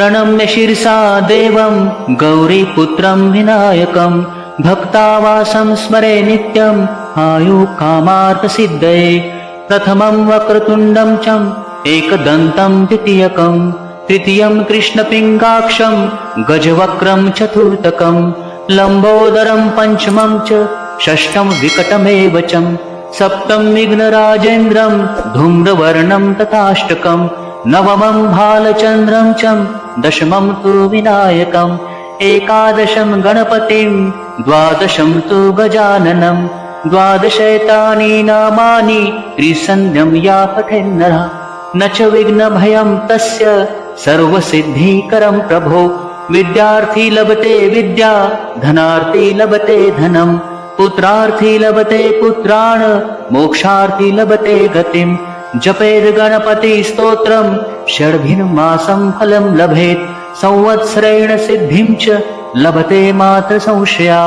प्रणम्य शिरसा देवं गौरीपुत्रं विनायकं भक्तावासं स्मरे नित्यम् आयुकामार्थसिद्धये प्रथमं वक्रतुण्डं चम् एकदन्तं द्वितीयकं तृतीयं कृष्णपिङ्गाक्षं गजवक्रं चतुर्थकं लम्बोदरं पञ्चमं च षष्ठं विकटमेव च सप्तं विघ्नराजेन्द्रं धूम्रवर्णं तथाष्टकं नवमं भालचन्द्रं च दशमं तु विनायकम् एकादशं गणपतिं द्वादशं तु गजाननं द्वादशैतानि नामानि त्रिसन्ध्यं या पठेन्नरः न च विघ्नभयं तस्य सर्वसिद्धिकरं प्रभो। विद्यार्थी लभते विद्या धनार्थी लभते धनं पुत्रार्थी लभते पुत्रान् मोक्षार्थी लभते गतिम् जपेद्गणपतिस्तोत्रं षड्भिन्मासं फलं लभेत् संवत्सरेण सिद्धिं च लभते मात्र संशया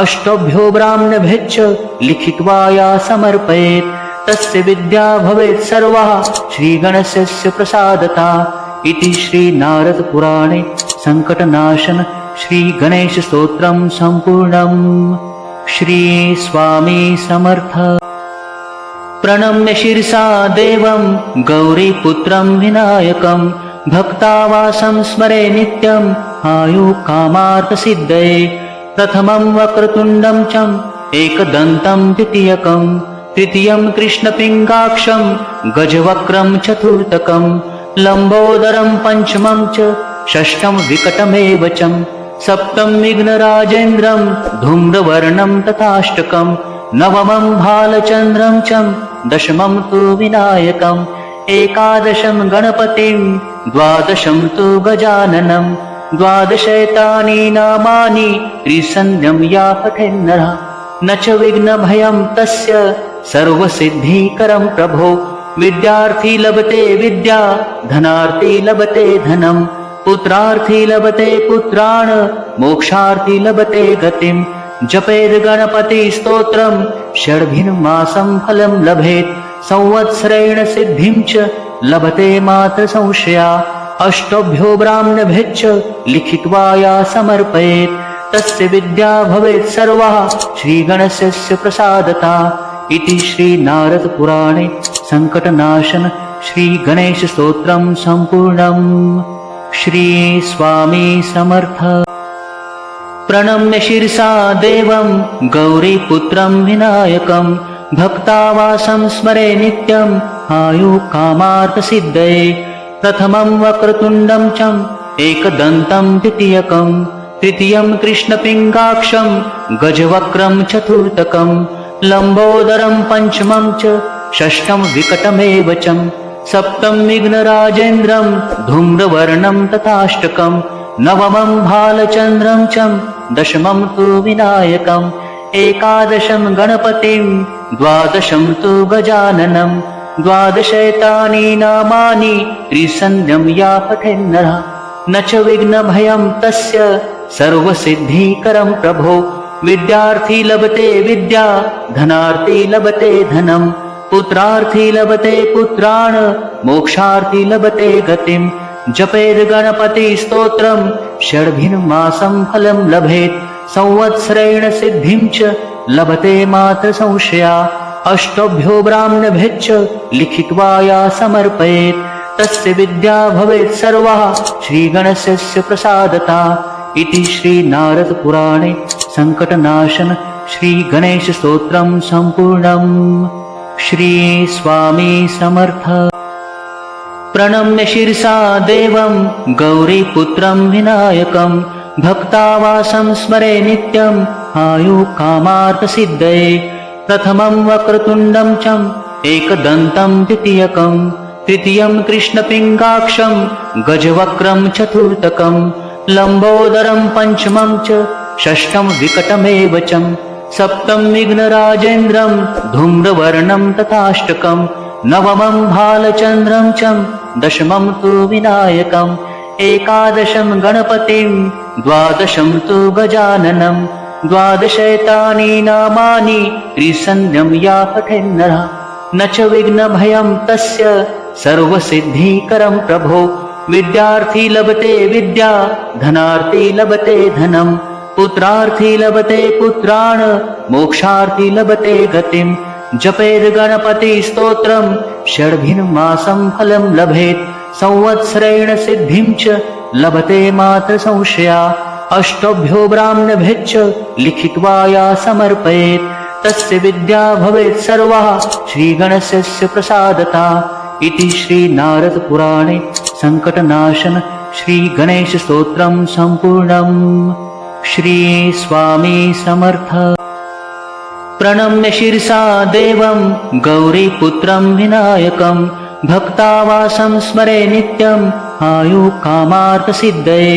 अष्टभ्यो ब्राह्मणभिश्च लिखित्वा या समर्पयेत् तस्य विद्या भवेत् सर्वः श्रीगणस्य प्रसादता इति श्रीनारदपुराणे सङ्कटनाशन श्रीगणेशस्तोत्रं सम्पूर्णम्। श्रीस्वामी समर्थ प्रणम्य शिरसा देवं गौरीपुत्रं विनायकं भक्तावासं स्मरे नित्यम् आयुकामार्थसिद्धये प्रथमं वक्रतुण्डं चम् एकदन्तं द्वितीयकं तृतीयं कृष्णपिङ्गाक्षं गजवक्रं चतुर्थकं लम्बोदरं पञ्चमं च षष्ठं विकटमेव च सप्तं विघ्नराजेन्द्रं धूम्रवर्णं तथाष्टकं नवमं भालचन्द्रं च दशमं तु विनायकम् एकादशं गणपतिं द्वादशं तु गजाननं द्वादशैतानि नामानि त्रिसन्ध्यं या पठेन्नरः न च विघ्नभयं तस्य सर्वसिद्धिकरं प्रभो। विद्यार्थी लभते विद्या धनार्थी लभते धनं पुत्रार्थी लभते पुत्रान् मोक्षार्थी लभते गतिम् जपेद्गणपतिस्तोत्रं षड्भिन्मासं फलं लभेत् संवत्सरेण सिद्धिं च लभते मात्र संशया अष्टभ्यो ब्राह्मणभिश्च लिखित्वा या समर्पयेत्। तस्य विद्या भवेत् सर्वः श्रीगणस्य प्रसादता। इति श्रीनारदपुराणे सङ्कटनाशन श्रीगणेशस्तोत्रं सम्पूर्णम्। श्रीस्वामी समर्थ प्रणम्य शिरसा देवं गौरीपुत्रं विनायकं भक्तावासं स्मरे नित्यम् आयुकामार्थसिद्धये प्रथमं वक्रतुण्डं चम् एकदन्तं द्वितीयकं तृतीयं कृष्णपिङ्गाक्षं गजवक्रं चतुर्थकं लम्बोदरं पञ्चमं च षष्ठं विकटमेव च सप्तं विघ्नराजेन्द्रं धूम्रवर्णं तथाष्टकम् नवमं भालचन्द्रं च दशमं तु विनायकम् एकादशं गणपतिं द्वादशं तु गजाननं द्वादशैतानि नामानि त्रिसन्ध्यं या पठेन्नरः न च विघ्नभयं तस्य सर्वसिद्धिकरं प्रभो विद्यार्थी लभते विद्या धनार्थी लभते धनं पुत्रार्थी लभते पुत्रान् मोक्षार्थी लभते गतिम् जपेद्गणपतिस्तोत्रं षड्भिन्मासं फलं लभेत् संवत्सरेण सिद्धिं च लभते मात्र संशया अष्टभ्यो ब्राह्मणभिश्च लिखित्वा या समर्पयेत् तस्य विद्या भवेत् सर्वः श्रीगणस्य प्रसादता इति श्रीनारदपुराणे सङ्कटनाशन श्रीगणेशस्तोत्रं सम्पूर्णम्। श्रीस्वामी समर्थ प्रणम्य शिरसा देवं गौरीपुत्रं विनायकं भक्तावासं स्मरे नित्यम् आयुकामार्थसिद्धये प्रथमं वक्रतुण्डं चम् एकदन्तं द्वितीयकं तृतीयं कृष्णपिङ्गाक्षं गजवक्रं चतुर्थकं लम्बोदरं पञ्चमं च षष्ठं विकटमेव च सप्तं विघ्नराजेन्द्रं धूम्रवर्णं तथाष्टकम् नवमं भालचन्द्रं च दशमं तु विनायकम् एकादशं गणपतिं द्वादशं तु गजाननं द्वादशैतानि नामानि त्रिसन्ध्यं या पठेन्नरः न च विघ्नभयं तस्य सर्वसिद्धिकरं प्रभो। विद्यार्थी लभते विद्या धनार्थी लभते धनम्। पुत्रार्थी लभते पुत्रान् मोक्षार्थी लभते गतिम् जपेद् गणपति फलम् लभेत् संवत्सरेण सिद्धिम् च लभते मात्र संशया अष्टभ्यो ब्राह्मणभिश्च लिखित्वा या समर्पयेत् तस्य विद्या भवेत् सर्वः श्रीगणस्य प्रसादता इति श्रीनारदपुराणे सङ्कटनाशन श्रीगणेशस्तोत्रम् सम्पूर्णम्। श्रीस्वामी समर्थ प्रणम्य शिरसा देवम् गौरीपुत्रम् विनायकम् भक्तावासं स्मरे नित्यम् आयुकामार्थसिद्धये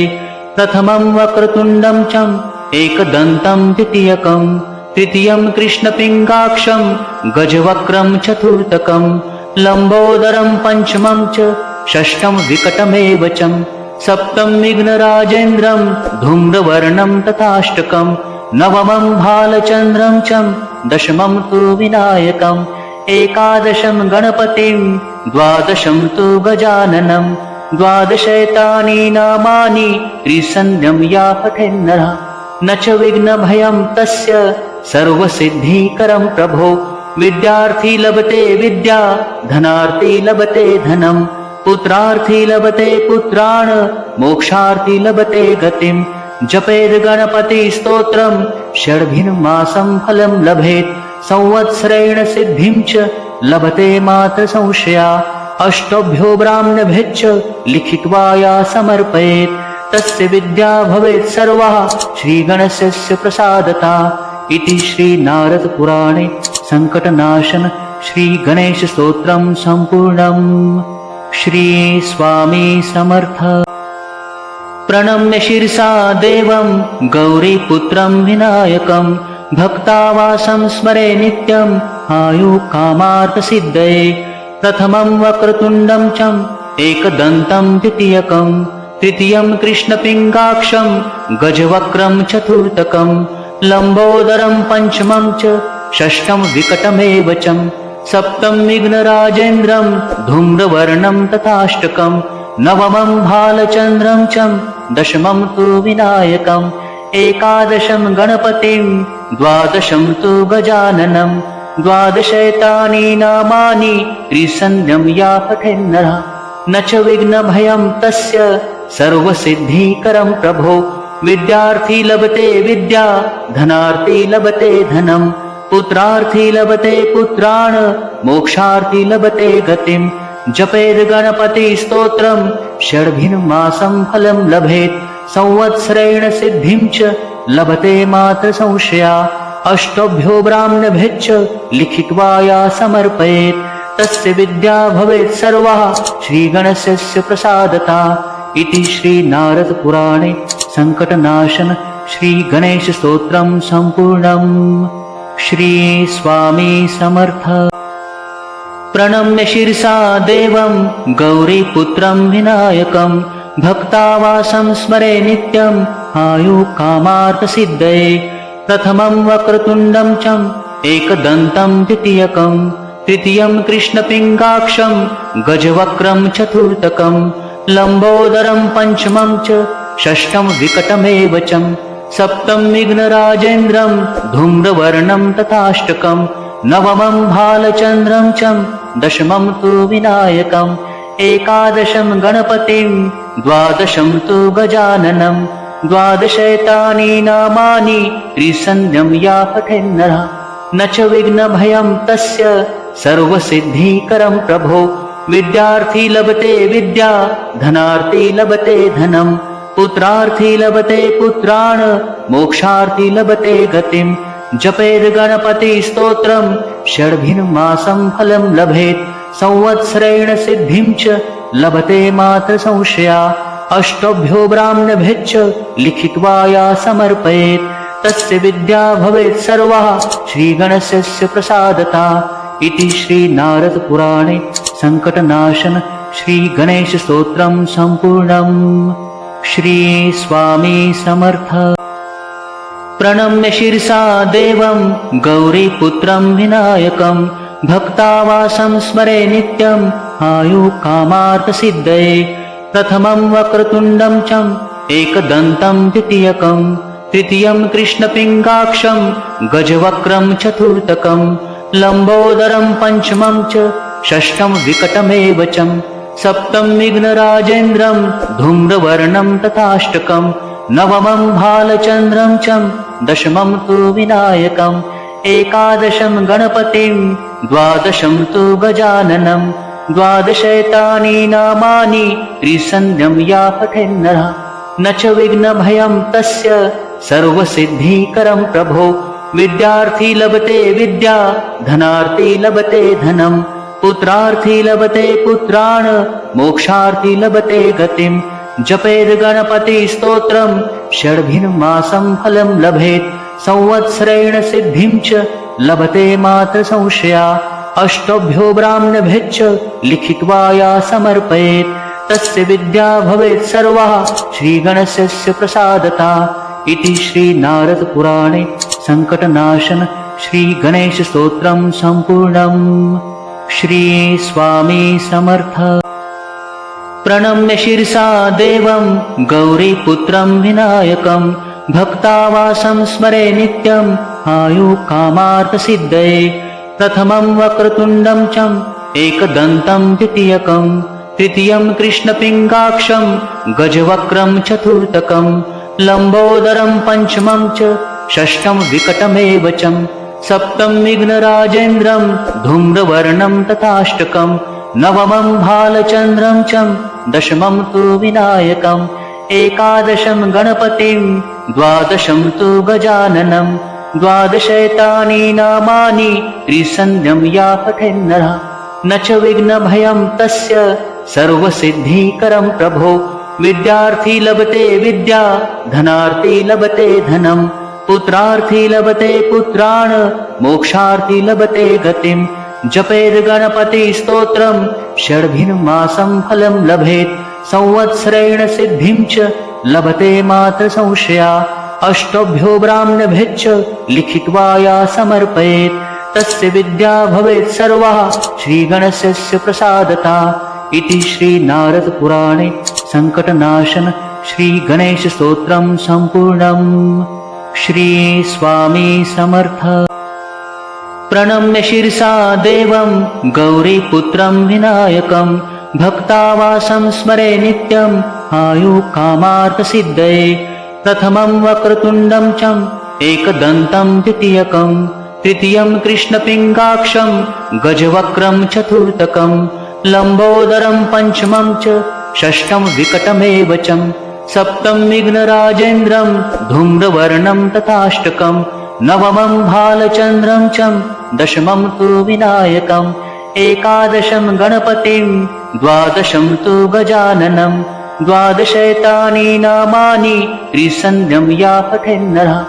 प्रथमम् वक्रतुण्डम् चम् एकदन्तम् द्वितीयकम् तृतीयम् कृष्णपिङ्गाक्षम् गजवक्रम् चतुर्थकम् लम्बोदरम् पञ्चमम् च षष्ठम् विकटमेव चम् सप्तम् विघ्नराजेन्द्रम् धूम्रवर्णम् तथाष्टकम् नवमम् भालचन्द्रम् चम् दशमम् तु विनायकम् एकादशम् गणपतिम् द्वादशम् तु गजाननम् द्वादशैतानि नामानि त्रिसन्ध्यम् या पठेन्नरः न च विघ्नभयम् तस्य सर्वसिद्धिकरम् प्रभो। विद्यार्थी लभते विद्या धनार्थी लभते धनम् पुत्रार्थी लभते पुत्रान् मोक्षार्थी लभते गतिम्। जपेद् गणपति स्तोत्रम् षड्भिन्मासम् फलम् लभेत् संवत्सरेण सिद्धिम् च लभते मात्र संशया। अष्टभ्यो ब्राह्मणभिश्च लिखित्वा या समर्पयेत्। तस्य विद्या भवेत् सर्वः श्रीगणस्य प्रसादता। इति श्रीनारदपुराणे सङ्कटनाशन श्रीगणेशस्तोत्रम् सम्पूर्णम्। श्रीस्वामी समर्थ प्रणम्य शिरसा देवम् गौरीपुत्रम् विनायकम् भक्तावासं स्मरे नित्यम् आयुकामार्थसिद्धये प्रथमम् वक्रतुण्डम् चम् एकदन्तम् द्वितीयकम् तृतीयम् कृष्णपिङ्गाक्षम् गजवक्रम् चतुर्थकम् लम्बोदरम् पञ्चमम् च षष्ठम् विकटमेव चम् सप्तम् विघ्नराजेन्द्रम् धूम्रवर्णम् तथाष्टकम् नवमम् भालचन्द्रम् चम् दशमम् तु विनायकम् एकादशम् गणपतिम् द्वादशम् तु गजाननम् द्वादशैतानि नामानि त्रिसन्ध्यम् या पठेन्नरः न च विघ्नभयम् तस्य सर्वसिद्धिकरम् प्रभो। विद्यार्थी लभते विद्या धनार्थी लभते धनम् पुत्रार्थी लभते पुत्रान् मोक्षार्थी लभते गतिम् जपेद् गणपति स्तोत्रम् षड्भिन्मासम् फलम् लभेत् संवत्सरेण सिद्धिम् च लभते मात्र संशया। अष्टभ्यो ब्राह्मणभिश्च लिखित्वा या समर्पयेत्। तस्य विद्या भवेत् सर्वः श्रीगणस्य प्रसादता। इति श्रीनारदपुराणे सङ्कटनाशन श्रीगणेशस्तोत्रम् सम्पूर्णम्। श्रीस्वामी समर्थ प्रणम्य शिरसा देवम् गौरीपुत्रम् विनायकम् भक्तावासं स्मरे नित्यम् आयुकामार्थसिद्धये प्रथमम् वक्रतुण्डम् चम् एकदन्तम् द्वितीयकम् तृतीयम् कृष्णपिङ्गाक्षम् गजवक्रम् चतुर्थकम् लम्बोदरम् पञ्चमम् च षष्ठम् विकटमेव चम् सप्तम् विघ्नराजेन्द्रम् धूम्रवर्णम् तथाष्टकम् नवमम् भालचन्द्रम् चम् दशमम् तु विनायकम् एकादशम् गणपतिम् द्वादशम् तु गजाननम् द्वादशैतानि नामानि त्रिसन्ध्यम् या पठेन्नरः न च विघ्नभयम् तस्य सर्वसिद्धिकरम् प्रभो। विद्यार्थी लभते विद्या धनार्थी लभते धनम् पुत्रार्थी लभते पुत्रान् मोक्षार्थी लभते गतिम्। जपेद् गणपति स्तोत्रम् षड्भिन्मासम् फलम् लभेत् संवत्सरेण सिद्धिम् च लभते मात्र संशया अष्टभ्यो ब्राह्मणभिश्च लिखित्वा या समर्पयेत्। तस्य विद्या भवेत् सर्वः श्रीगणस्य प्रसादता। इति श्रीनारदपुराणे सङ्कटनाशन श्रीगणेशस्तोत्रम् सम्पूर्णम्। श्रीस्वामी समर्थ प्रणम्य शिरसा देवम् गौरीपुत्रम् विनायकम् भक्तावासं स्मरे नित्यम् आयुकामार्थसिद्धये प्रथमं वक्रतुण्डं च एकदन्तं द्वितीयकं तृतीयं कृष्णपिङ्गाक्षं गजवक्रं चतुर्थकं लम्बोदरं पञ्चमं च षष्ठं विकटमेव च सप्तं विघ्नराजेन्द्रं धूम्रवर्णं तथाष्टकं नवमं भालचन्द्रं च दशमं तु विनायकम् एकादशं गणपतिं द्वादशं तु गजाननं द्वादशैतानि नामानि त्रिसन्ध्यं या पठेन्नरः न च विघ्नभयं तस्य सर्वसिद्धिकरं प्रभो। विद्यार्थी लभते विद्या धनार्थी लभते धनम् पुत्रार्थी लभते पुत्रान् मोक्षार्थी लभते गतिं जपेद् गणपतिस्तोत्रं षड्भिन्मासं फलं लभेत् संवत्सरेण सिद्धिं च लभते मात्र संशया अष्टभ्यो ब्राह्मणभिश्च लिखित्वा या समर्पयेत् तस्य विद्या भवेत् सर्वः श्रीगणस्य प्रसादता इति श्रीनारदपुराणे सङ्कटनाशन श्रीगणेशस्तोत्रं सम्पूर्णम्। श्री स्वामी समर्थ प्रणम्य शिरसा देवं गौरीपुत्रं विनायकं भक्तावासं स्मरे नित्यम् आयुकामार्थसिद्धये प्रथमं वक्रतुण्डं च एकदन्तं द्वितीयकं तृतीयं कृष्णपिङ्गाक्षं गजवक्रं चतुर्थकं लम्बोदरं पञ्चमं च षष्ठं विकटमेव च सप्तं विघ्नराजेन्द्रं धूम्रवर्णं तथाष्टकं नवमं भालचन्द्रं च दशमं तु विनायकम् एकादशं गणपतिं द्वादशं तु गजाननं द्वादशैतानि नामानि त्रिसन्ध्यं या पठेन्नरः न च विघ्नभयं तस्य सर्वसिद्धिकरं प्रभो। विद्यार्थी लभते विद्या धनार्थी लभते धनम् पुत्रार्थी लभते पुत्रान् मोक्षार्थी लभते गतिं जपेद् गणपतिस्तोत्रं षड्भिन्मासं फलं लभेत् संवत्सरेण सिद्धिं च लभते मात्र संशया अष्टभ्यो ब्राह्मणभिश्च लिखित्वा या समर्पयेत्। तस्य विद्या भवेत् सर्वः श्रीगणस्य प्रसादता। इति श्रीनारदपुराणे सङ्कटनाशन श्रीगणेशस्तोत्रं सम्पूर्णम्। श्री स्वामी समर्थ प्रणम्य शिरसा देवं गौरीपुत्रं विनायकं भक्तावासं स्मरे नित्यम् आयुकामार्थसिद्धये प्रथमं वक्रतुण्डं च एकदन्तं द्वितीयकं तृतीयं कृष्णपिङ्गाक्षं गजवक्रं चतुर्थकं लम्बोदरं पञ्चमं च षष्ठं विकटमेव च सप्तं विघ्नराजेन्द्रं धूम्रवर्णं तथाष्टकं नवमं भालचन्द्रं च दशमं तु विनायकम् एकादशं गणपतिं द्वादशं तु गजाननं द्वादशैतानि नामानि त्रिसन्ध्यं या पठेन्नरः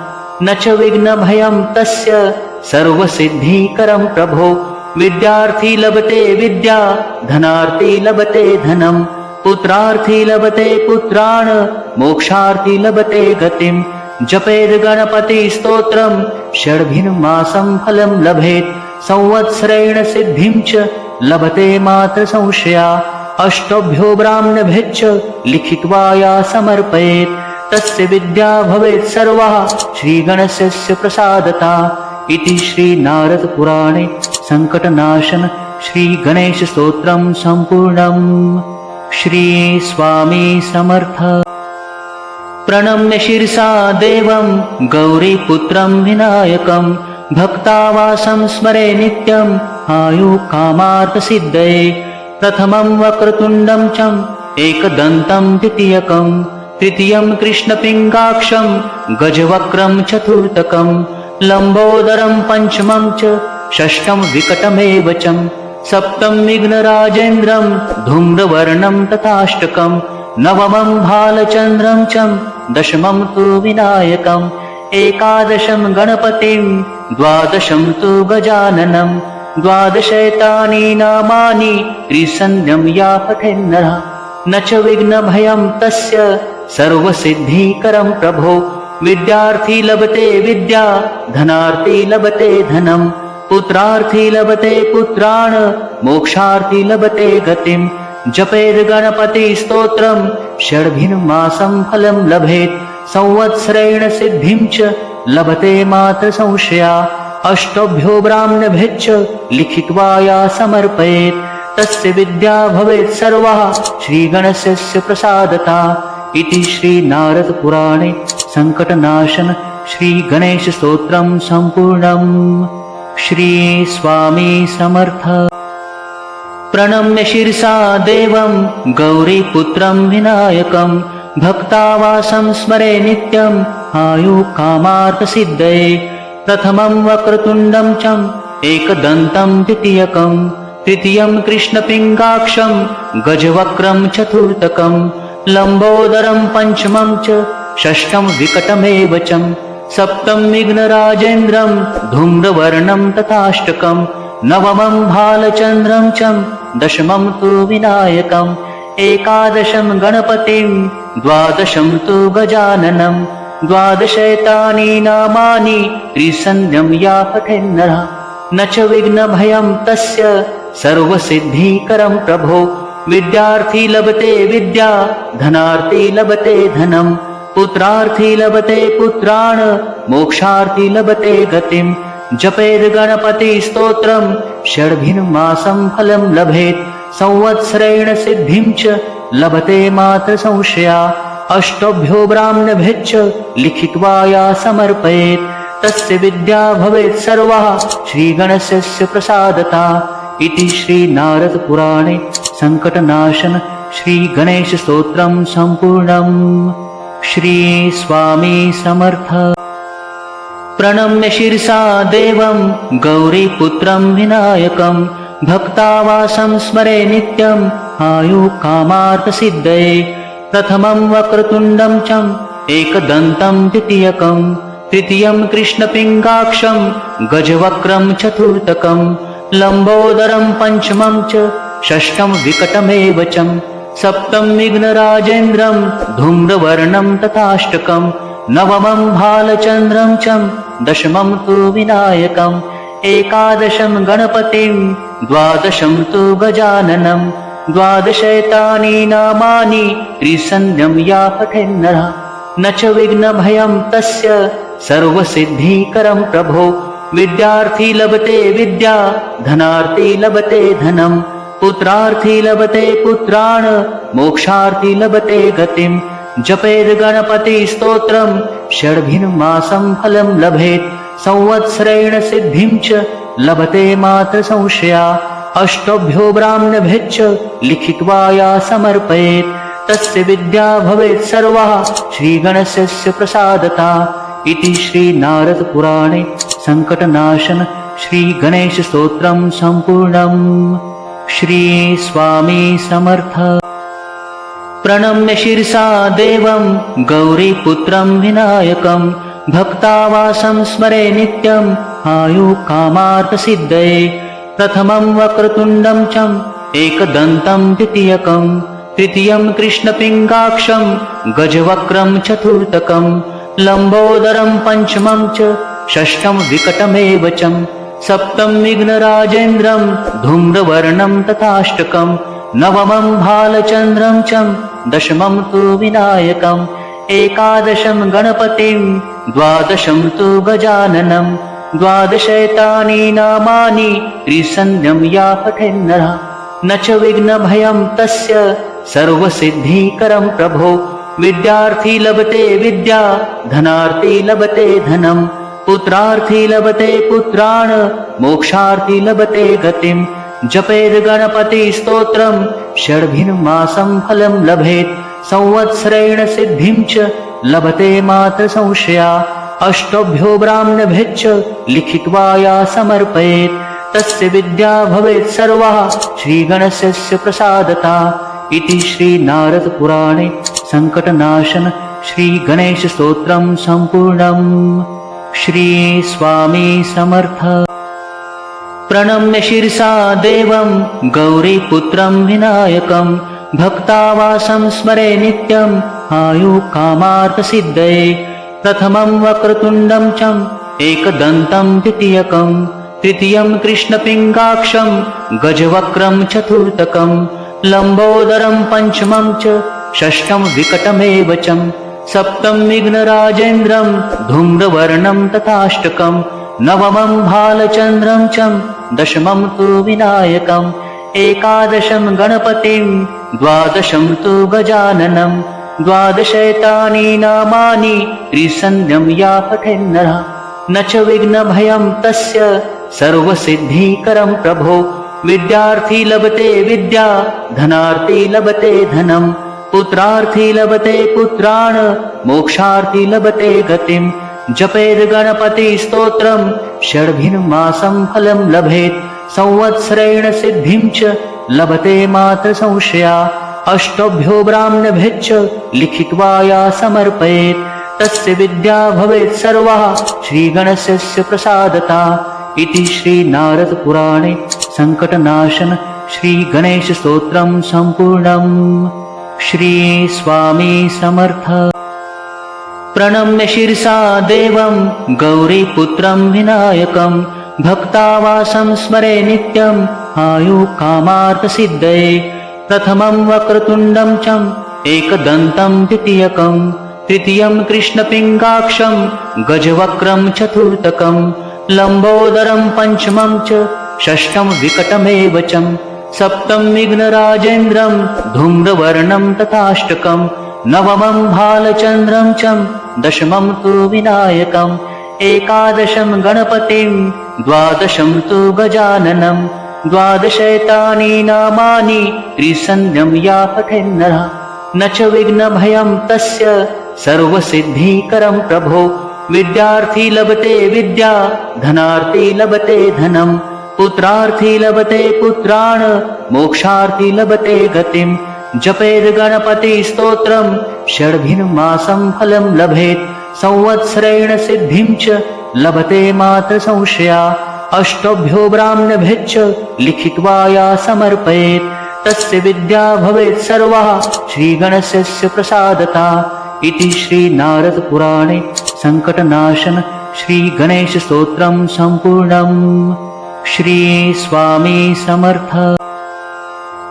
न च विघ्नभयं तस्य सर्वसिद्धिकरं प्रभो। विद्यार्थी लभते विद्या धनार्थी लभते धनम्। पुत्रार्थी लभते पुत्रान् मोक्षार्थी लभते गतिं जपेद् गणपतिस्तोत्रं षड्भिन्मासं फलं लभेत् संवत्सरेण सिद्धिं च लभते मात्र संशया अष्टभ्यो ब्राह्मणभिश्च लिखित्वा या समर्पयेत् तस्य विद्या भवेत् सर्वः श्रीगणस्य प्रसादता इति श्रीनारदपुराणे सङ्कटनाशन श्रीगणेशस्तोत्रं सम्पूर्णम्। श्री स्वामी समर्थ प्रणम्य शिरसा देवं गौरीपुत्रं विनायकं भक्तावासं स्मरे नित्यम् आयुकामार्थसिद्धये प्रथमं वक्रतुण्डं च एकदन्तं द्वितीयकं तृतीयं कृष्णपिङ्गाक्षं गजवक्रं चतुर्थकं लम्बोदरं पञ्चमं च षष्ठं विकटमेव च सप्तं विघ्नराजेन्द्रं धूम्रवर्णं तथाष्टकं नवमं भालचन्द्रं च दशमं तु विनायकम् एकादशं गणपतिं द्वादशं तु गजाननं द्वादशैतानि नामानि त्रिसन्ध्यं या पठेन्नरः न च विघ्नभयं तस्य सर्वसिद्धिकरं प्रभो। विद्यार्थी लभते विद्या धनार्थी लभते धनम् पुत्रार्थी लभते पुत्रान् मोक्षार्थी लभते गतिं जपेद्गणपतिस्तोत्रम् षड्भिन्मासं फलं लभेत् संवत्सरेण सिद्धिं च लभते मात्र संशया। अष्टभ्यो ब्राह्मणभिश्च लिखित्वा या समर्पयेत्। तस्य विद्या भवेत् सर्वः श्रीगणस्य प्रसादता। इति श्रीनारदपुराणे सङ्कटनाशन श्रीगणेशस्तोत्रं सम्पूर्णम्। श्रीस्वामी समर्थ प्रणम्य शिरसा देवं गौरीपुत्रं विनायकं भक्तावासं स्मरे नित्यम् आयुकामार्थसिद्धये प्रथमं वक्रतुण्डं च एकदन्तं द्वितीयकं तृतीयं कृष्णपिङ्गाक्षं गजवक्रं चतुर्थकं लम्बोदरं पञ्चमं च षष्ठं विकटमेव च सप्तं विघ्नराजेन्द्रं धूम्रवर्णं तथाष्टकं नवमं भालचन्द्रं च दशमं तु विनायकम् एकादशं गणपतिं द्वादशं तु गजाननं द्वादशैतानि नामानि त्रिसन्ध्यं या पठेन्नरः न च विघ्नभयं तस्य सर्वसिद्धिकरं प्रभो। विद्यार्थी लभते विद्या धनार्थी लभते धनम्। पुत्रार्थी लभते पुत्रान् मोक्षार्थी लभते गतिम् जपेद्गणपतिस्तोत्रम् षड्भिन्मासं फलं लभेत् संवत्सरेण सिद्धिं च लभते मात्र संशया अष्टभ्यो ब्राह्मणभिश्च लिखित्वा या समर्पयेत् तस्य विद्या भवेत् सर्वः श्रीगणस्य प्रसादता इति श्रीनारदपुराणे सङ्कटनाशन श्रीगणेशस्तोत्रं सम्पूर्णम्। श्रीस्वामी समर्थ प्रणम्य शिरसा देवं गौरीपुत्रं विनायकं भक्तावासं स्मरे नित्यम् आयुकामार्थसिद्धये प्रथमं वक्रतुण्डं च एकदन्तं द्वितीयकं तृतीयं कृष्णपिङ्गाक्षं गजवक्रं चतुर्थकं लम्बोदरं पञ्चमं च षष्ठं विकटमेव च सप्तं विघ्नराजेन्द्रं धूम्रवर्णं तथाष्टकं नवमं भालचन्द्रं च दशमं तु विनायकम् एकादशं गणपतिं द्वादशं तु गजाननं द्वादशैतानि नामानि त्रिसन्ध्यं या पठेन्नरः। न च विघ्नभयं तस्य सर्वसिद्धिकरं प्रभो। विद्यार्थी लभते विद्या धनार्थी लभते धनम् पुत्रार्थी लभते पुत्रान् मोक्षार्थी लभते गतिम् जपेद्गणपतिस्तोत्रम् षड्भिन्मासं फलं लभेत् संवत्सरेण सिद्धिं च लभते मात्र संशया अष्टभ्यो ब्राह्मणभिश्च लिखित्वा या समर्पयेत्। तस्य विद्या भवेत् सर्वः श्रीगणस्य प्रसादता इति श्रीनारदपुराणे सङ्कटनाशन श्रीगणेशस्तोत्रं सम्पूर्णम्। श्रीस्वामी समर्थ प्रणम्य शिरसा देवं गौरीपुत्रं विनायकं भक्तावासं स्मरे नित्यम् आयुकामार्थसिद्धये प्रथमं वक्रतुण्डं च एकदन्तं द्वितीयकं तृतीयं कृष्णपिङ्गाक्षं गजवक्रं चतुर्थकं लम्बोदरं पञ्चमं च षष्ठं विकटमेव च सप्तं विघ्नराजेन्द्रं धूम्रवर्णं तथाष्टकं नवमं भालचन्द्रं च दशमं तु विनायकम् एकादशं गणपतिं द्वादशं तु गजाननं द्वादशैतानि नामानि त्रिसन्ध्यं या पठेन्नरः न च विघ्नभयं तस्य सर्वसिद्धिकरं प्रभो। विद्यार्थी लभते विद्या धनार्थी लभते धनम् पुत्रार्थी लभते पुत्रान् मोक्षार्थी लभते गतिम् जपेद्गणपतिस्तोत्रम् षड्भिन्मासं फलं लभेत् संवत्सरेण सिद्धिं च लभते मात्र संशया। अष्टभ्यो ब्राह्मणभिश्च लिखित्वा या समर्पयेत्। तस्य विद्या भवेत् सर्वः श्रीगणस्य प्रसादता। इति श्रीनारदपुराणे सङ्कटनाशन श्रीगणेशस्तोत्रं सम्पूर्णम्। श्रीस्वामी समर्थ प्रणम्य शिरसा देवं गौरीपुत्रं विनायकं भक्तावासं स्मरे नित्यम् आयुकामार्थसिद्धये प्रथमं वक्रतुण्डं च एकदन्तं द्वितीयकं तृतीयं कृष्णपिङ्गाक्षं गजवक्रं चतुर्थकं लम्बोदरं पञ्चमं च षष्ठं विकटमेव च सप्तं विघ्नराजेन्द्रं धूम्रवर्णं तथाष्टकं नवमं भालचन्द्रं च दशमं तु विनायकम् एकादशं गणपतिं द्वादशं तु गजाननं द्वादशैतानि नामानि त्रिसन्ध्यं या पठेन्नरः न च विघ्नभयं तस्य सर्वसिद्धिकरं प्रभो। विद्यार्थी लभते विद्या धनार्थी लभते धनम्। पुत्रार्थी लभते पुत्रान् मोक्षार्थी लभते गतिं जपेद् गणपतिस्तोत्रं षड्भिन्मासं फलं लभेत् संवत्सरेण सिद्धिं च लभते मात्र संशया अष्टभ्यो ब्राह्मणभिश्च लिखित्वा या समर्पयेत् तस्य विद्या भवेत् सर्वः श्रीगणस्य प्रसादता इति श्रीनारदपुराणे सङ्कटनाशन श्रीगणेशस्तोत्रं सम्पूर्णम्। श्रीस्वामी समर्थ प्रणम्य शिरसा देवं गौरीपुत्रं विनायकं भक्तावासं स्मरे नित्यम् आयुकामार्थसिद्धये प्रथमं वक्रतुण्डं च एकदन्तं द्वितीयकम् तृतीयं कृष्णपिङ्गाक्षं गजवक्रं चतुर्थकम् लम्बोदरं पञ्चमं च षष्ठं विकटमेव च सप्तं विघ्नराजेन्द्रं धूम्रवर्णं तथाष्टकं नवमं भालचन्द्रं च दशमं तु विनायकम् एकादशं गणपतिं द्वादशं तु गजाननं द्वादशैतानि नामानि त्रिसन्ध्यं या पठेन्नरः न च विघ्नभयं तस्य सर्वसिद्धिकरं प्रभो। विद्यार्थी लभते विद्या धनार्थी लभते धनम् पुत्रार्थी लभते पुत्रान् मोक्षार्थी लभते गतिम् जपेद् गणपतिस्तोत्रं षड्भिन्मासं फलं लभेत् संवत्सरेण सिद्धिं च लभते मात्र संशया अष्टभ्यो ब्राह्मणभिश्च लिखित्वा या समर्पयेत्। तस्य विद्या भवेत् सर्वः श्रीगणस्य प्रसादता इति श्रीनारदपुराणे सङ्कटनाशन श्रीगणेशस्तोत्रं सम्पूर्णम्। श्रीस्वामी समर्थ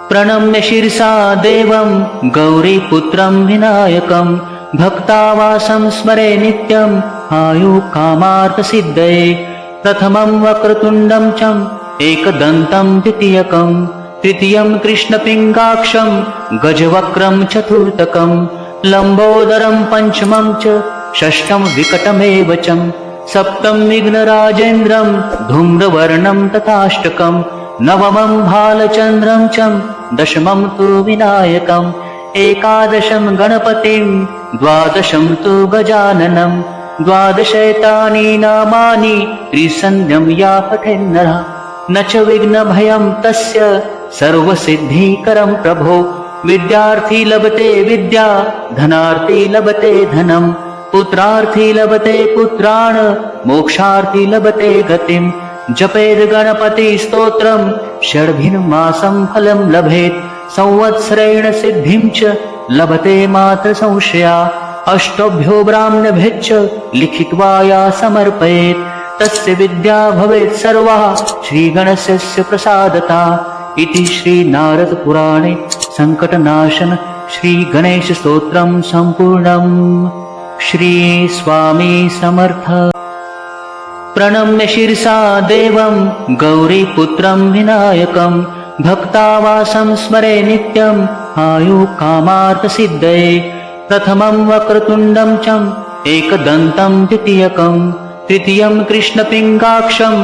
प्रणम्य शिरसा देवं गौरीपुत्रं विनायकं भक्तावासं स्मरे नित्यम् आयुकामार्थसिद्धये प्रथमं वक्रतुण्डं च एकदन्तं द्वितीयकम् तृतीयं कृष्णपिङ्गाक्षं गजवक्रं चतुर्थकम् लम्बोदरं पञ्चमं च षष्ठं विकटमेव च सप्तं विघ्नराजेन्द्रं धूम्रवर्णं तथाष्टकं नवमं भालचन्द्रं च दशमं तु विनायकम् एकादशं गणपतिं द्वादशं तु गजाननं द्वादशैतानि नामानि त्रिसन्ध्यं या पठेन्नरः न च विघ्नभयं तस्य सर्वसिद्धिकरं प्रभो। विद्यार्थी लभते विद्या धनार्थी लभते धनम् पुत्रार्थी लभते पुत्रान् मोक्षार्थी लभते गतिम्। जपेद् गणपतिस्तोत्रं षड्भिन्मासं फलं लभेत् संवत्सरेण सिद्धिं च लभते मात्र संशया। अष्टभ्यो ब्राह्मणभिश्च लिखित्वा या समर्पयेत्। तस्य विद्या भवेत् सर्वः श्रीगणस्य प्रसादता। इति श्रीनारदपुराणे सङ्कटनाशन श्रीगणेशस्तोत्रं सम्पूर्णम्। श्रीस्वामी समर्थ प्रणम्य शिरसा देवं गौरीपुत्रं विनायकं भक्तावासं स्मरे नित्यम् आयुकामार्थसिद्धये प्रथमं वक्रतुण्डं च एकदन्तं द्वितीयकम् तृतीयं कृष्णपिङ्गाक्षं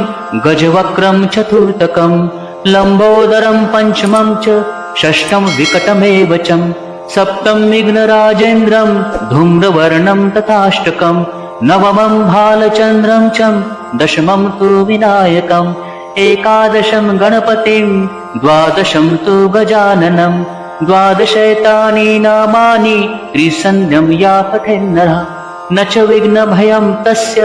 गजवक्रं चतुर्थकम् लम्बोदरं पञ्चमं च षष्ठं विकटमेव च सप्तं विघ्नराजेन्द्रं धूम्रवर्णं तथाष्टकं नवमं भालचन्द्रं च दशमं तु विनायकम् एकादशं गणपतिं द्वादशं तु गजाननं द्वादशैतानि नामानि त्रिसन्ध्यं या पठेन्नरः न च विघ्नभयं तस्य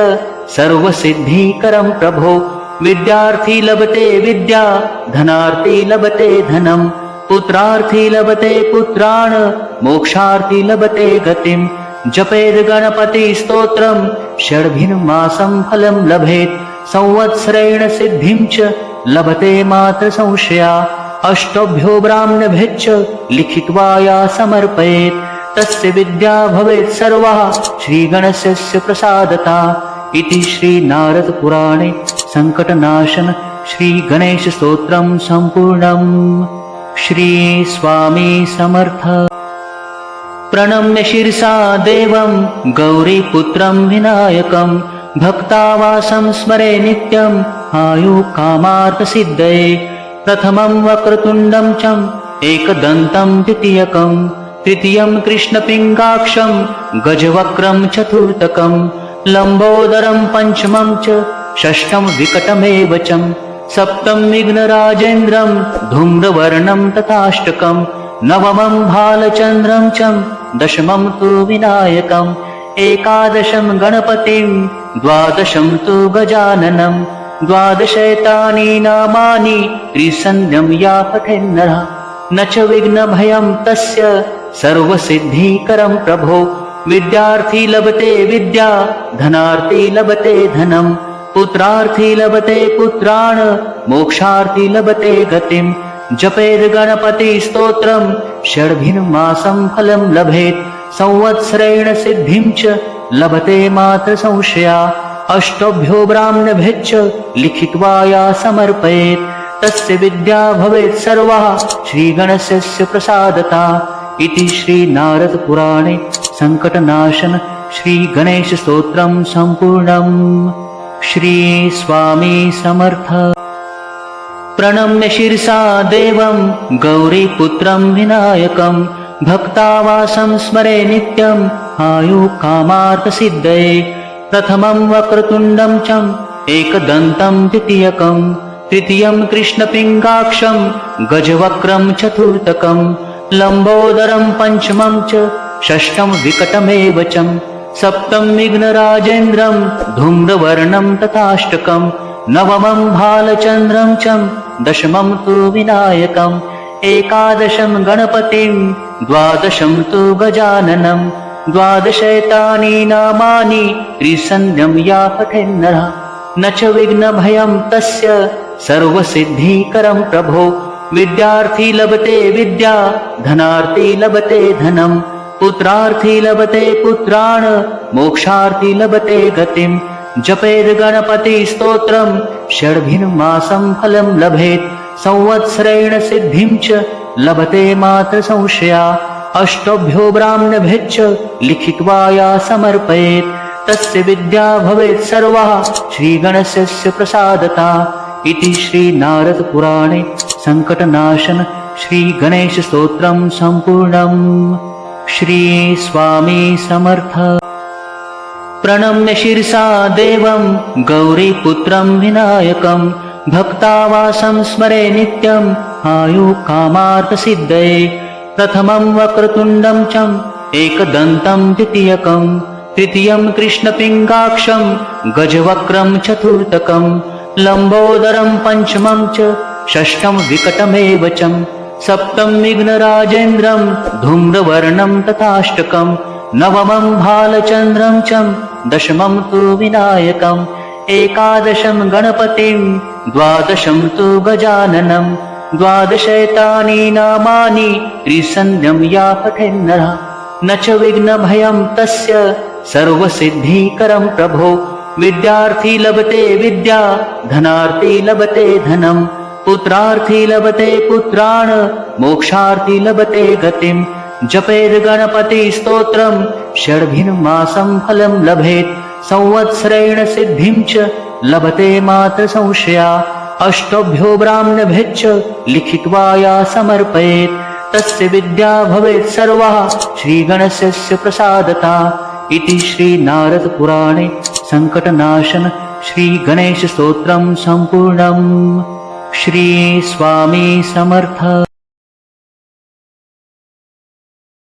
सर्वसिद्धिकरं प्रभो। विद्यार्थी लभते विद्या धनार्थी लभते धनम्। पुत्रार्थी लभते पुत्रान् मोक्षार्थी लभते गतिम् जपेद् गणपतिस्तोत्रं षड्भिन्मासं फलं लभेत् संवत्सरेण सिद्धिं च लभते मात्र संशया अष्टभ्यो ब्राह्मणभ्यश्च लिखित्वा या समर्पयेत्। तस्य विद्या भवेत् सर्वः श्रीगणेशस्य प्रसादता इति श्रीनारदपुराणे सङ्कटनाशन श्रीगणेशस्तोत्रं सम्पूर्णम्। श्रीस्वामी समर्थ प्रणम्य शिरसा देवं गौरीपुत्रं विनायकं भक्तावासं स्मरे नित्यम् आयुकामार्थसिद्धये प्रथमं वक्रतुण्डं च एकदन्तं द्वितीयकं तृतीयं कृष्णपिङ्गाक्षं गजवक्रं चतुर्थकं लम्बोदरं पञ्चमं च षष्ठं विकटमेव च सप्तं विघ्नराजेन्द्रं धूम्रवर्णं तथाष्टकं नवमं भालचन्द्रं च दशमं तु विनायकम् एकादशं गणपतिं द्वादशं तु गजाननं द्वादशैतानि नामानि त्रिसन्ध्यं या पठेन्नरः न च विघ्नभयं तस्य सर्वसिद्धिकरं प्रभो। विद्यार्थी लभते विद्या धनार्थी लभते धनम् पुत्रार्थी लभते पुत्रान् मोक्षार्थी लभते गतिम् जपेर्गणपतिस्तोत्रं षड्भिन्मासं फलं लभेत् संवत्सरेण सिद्धिं च लभते मात्र संशया अष्टभ्यो ब्राह्मणभ्यश्च लिखित्वा या समर्पयेत् तस्य विद्या भवेत् सर्वः श्रीगणेशस्य प्रसादता इति श्रीनारदपुराणे सङ्कटनाशन श्रीगणेशस्तोत्रं सम्पूर्णम्। श्रीस्वामी समर्थ प्रणम्य शिरसा देवं गौरीपुत्रं विनायकं भक्तावासं स्मरे नित्यम् आयुकामार्थसिद्धये प्रथमं वक्रतुण्डं च एकदन्तं द्वितीयकं तृतीयं कृष्णपिङ्गाक्षं गजवक्रं चतुर्थकं लम्बोदरं पञ्चमं च षष्ठं विकटमेव च सप्तं विघ्नराजेन्द्रं धूम्रवर्णं तथाष्टकम् नवमं भालचन्द्रं च दशमं तु विनायकम् एकादशं गणपतिं द्वादशं तु गजाननं द्वादशैतानि नामानि त्रिसन्ध्यं या पठेन्नरः न च विघ्नभयं तस्य सर्वसिद्धिकरं प्रभो। विद्यार्थी लभते विद्या धनार्थी लभते धनम् पुत्रार्थी लभते पुत्रान् मोक्षार्थी लभते गतिम्। जपेर्गणपतिस्तोत्रं षड्भिन्मासं फलं लभेत् संवत्सरेण सिद्धिं च लभते मात्र संशया। अष्टभ्यो ब्राह्मणभ्यश्च लिखित्वा या समर्पयेत्। तस्य विद्या भवेत् सर्वः श्रीगणेशस्य प्रसादता। इति श्रीनारदपुराणे सङ्कटनाशन श्रीगणेशस्तोत्रं सम्पूर्णम्। श्रीस्वामी समर्थ प्रणम्य शिरसा देवं गौरीपुत्रं विनायकं भक्तावासं स्मरे नित्यम् आयुकामार्थसिद्धये प्रथमं वक्रतुण्डं च एकदन्तं द्वितीयकं तृतीयं कृष्णपिङ्गाक्षं गजवक्रं चतुर्थकं लम्बोदरं पञ्चमं च षष्ठं विकटमेव च सप्तं विघ्नराजेन्द्रं धूम्रवर्णं तथाष्टकम् नवमं भालचन्द्रं च दशमं तु विनायकम् एकादशं गणपतिं द्वादशं तु गजाननं द्वादशैतानि नामानि त्रिसन्ध्यं या पठेन्नरः न च विघ्नभयं तस्य सर्वसिद्धिकरं प्रभो। विद्यार्थी लभते विद्या धनार्थी लभते धनम्। पुत्रार्थी लभते पुत्रान् मोक्षार्थी लभते गतिम्। जपेर्गणपतिस्तोत्रं षड्भिन्मासं फलं लभेत् संवत्सरेण सिद्धिं च लभते मात्र संशया। अष्टभ्यो ब्राह्मणभ्यश्च लिखित्वा या समर्पयेत्। तस्य विद्या भवेत् सर्वः श्रीगणेशस्य प्रसादता। इति श्रीनारदपुराणे सङ्कटनाशन श्रीगणेशस्तोत्रं सम्पूर्णम्। श्रीस्वामी समर्थ